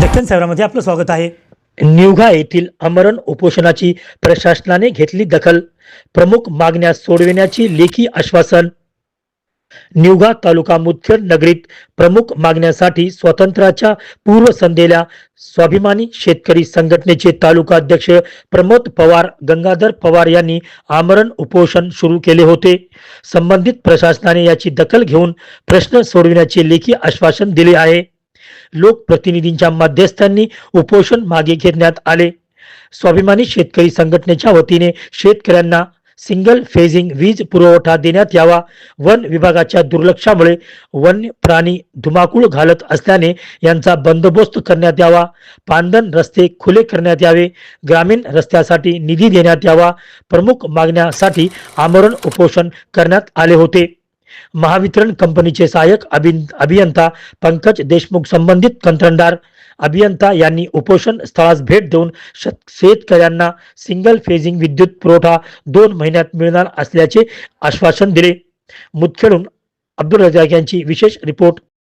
दक्षिण सेवरामध्ये आपलं स्वागत आहे. निवघा येथील आमरण उपोषणाची प्रशासनाने घेतली दखल. प्रमुख मागण्या सोडविण्याची लेखी आश्वासन. निवघा तालुका मुदखेड नगरीत प्रमुख मागण्यासाठी स्वातंत्र्याच्या पूर्वसंध्येला स्वाभिमानी शेतकरी संघटनेचे तालुका अध्यक्ष प्रमोद पवार गंगाधर पवार यांनी आमरण उपोषण सुरू केले होते. संबंधित प्रशासनाने याची दखल घेऊन प्रश्न सोडविण्याचे लेखी आश्वासन दिले आहे. लोकप्रतिनिधींच्या मध्यस्थांनी उपोषण मागे घेण्यात आले. स्वाभिमानी शेतकरी संघटनेच्या वतीने शेतकऱ्यांना सिंगल फेजिंग वीज पुरवठा देण्यात यावा. वन विभागाच्या दुर्लक्षामुळे वन्य प्राणी धुमाकूळ घालत असल्याने यांचा बंदोबस्त करण्यात यावा. पांदन रस्ते खुले करण्यात यावे. ग्रामीण रस्त्यासाठी निधी देण्यात यावा. प्रमुख मागण्यासाठी आमरण उपोषण करण्यात आले होते. महावितरण कंपनीचे सहाय्यक अभि अभियंता पंकज देशमुख संबंधित कंत्राटदार अभियंता यांनी उपोषण स्थळास भेट देऊन शेतकऱ्यांना सिंगल फेजिंग विद्युत पुरवठा दोन महिन्यात मिळणार असल्याचे आश्वासन दिले. मुदखेडून अब्दुल रजाक यांची विशेष रिपोर्ट